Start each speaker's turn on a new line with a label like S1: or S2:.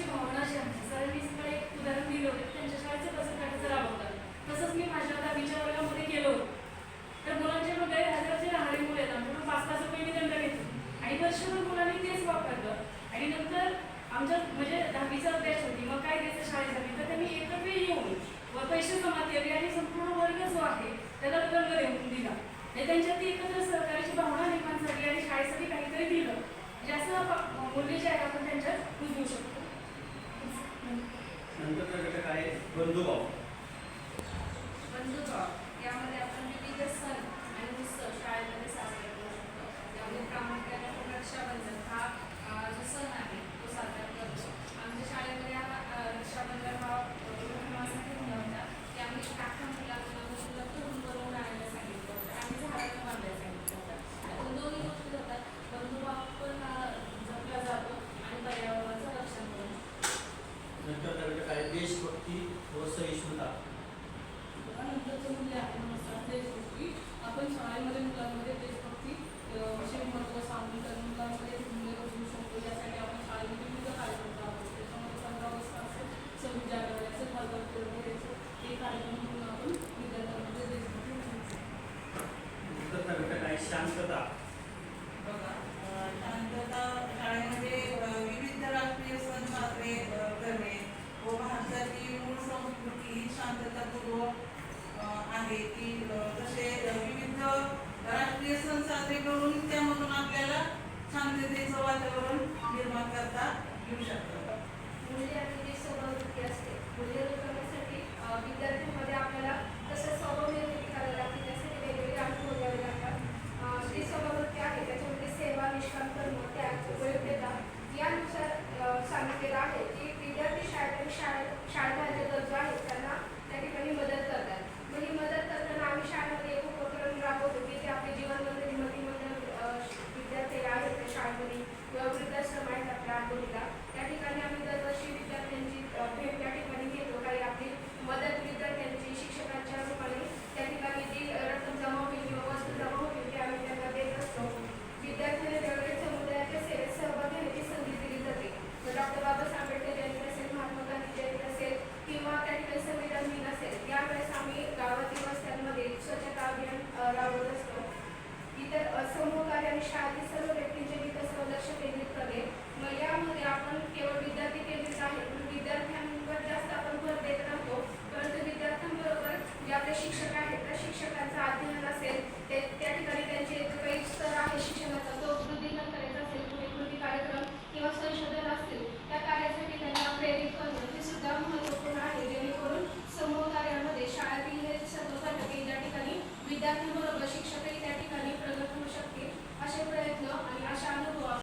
S1: मुलांची भावना जी सरांनी सकाळी एक उदाहरण दिलं होतं. त्यांच्या शाळेचं कसं काढायचं राबवतात. तसंच मी माझ्या दहावीच्या वर्गामध्ये गेलो तर मुलांचे मग गैरहजर जे राहणारी मुलं आहेत. आमच्याकडून पाच तास रुपये मी दंड घेतो आणि वर्षभर मुलांनी तेच वापरलं. आणि नंतर आमच्या म्हणजे दहावीचा अभ्यास होती मग काय द्यायचं शाळेसाठी? तर त्यांनी एकत्र येऊन व पैसे जमा केले आणि संपूर्ण वर्ग जो आहे त्याला दंड देऊन दिला आणि त्यांच्यात ती एकत्र सहकार्याची भावना निर्माण झाली आणि शाळेसाठी काहीतरी दिलं म्हणजे असं प- मूल्य जे आहे आपण त्यांच्यात रुजवू शकतो
S2: नंतर बंधुभाव
S3: बंधुभाव यामध्ये आपण विविध सण आणि उत्सव शाळेमध्ये साजरे करू शकतो त्यामध्ये प्रामुख्याने आपण रक्षाबंधन हा अ, जो सण आहे तो साजरा करतो आमच्या शाळेमध्ये हा अ, रक्षाबंधन हा उपक्रमासाठी दिला होता की आम्ही काका मुलांना मुलं तरुण बनवून आणायला सांगितलं होतं आणि झाडाला बांधायला सांगितलं होतं त्यातून दोन्ही गोष्टी होतात बंधुभाव पण अ, जपला जातो आणि पर्यावरणाचं रक्षण करून
S2: नंतर घटक आहे देशभक्ती व सहिष्णुता
S4: नंतरचं मूल्य आहे नमस्कार देशभक्ती आपण शाळेमध्ये मुलांमध्ये देशभक्ती विषय महत्त्व सांगून तर मुलांमध्ये हे मूल्य रुजवू शकतो यासाठी आपण शाळेमध्ये विविध कार्यक्रम राबवतो त्याच्यामध्ये पंधरा ऑगस्ट असेल सव्वीस जानेवारी असेल हजर वगैरेचे हे कार्यक्रम म्हणून आपण विद्यार्थ्यांमध्ये देशभक्ती
S2: शांतता.
S5: आहे की तसे विविध राष्ट्रीय सण साजरे करून त्यामधून आपल्याला शांततेचं वातावरण निर्माण करता येऊ शकतं. मुली आणि जी सहभागी असते. मुली करण्यासाठी विद्यार्थ्यांमध्ये आपल्याला कसं सहभाग निर्मिती करावी लागते. त्यासाठी वेगवेगळे अनुभव घ्यावे
S3: जी सहभागवृत्ती आहे त्याच्यामध्ये सेवा निष्काम कर्म त्याग उपयोग्यता यानुसार सांगितलेलं आहे की विद्यार्थी शाळेत शाळेत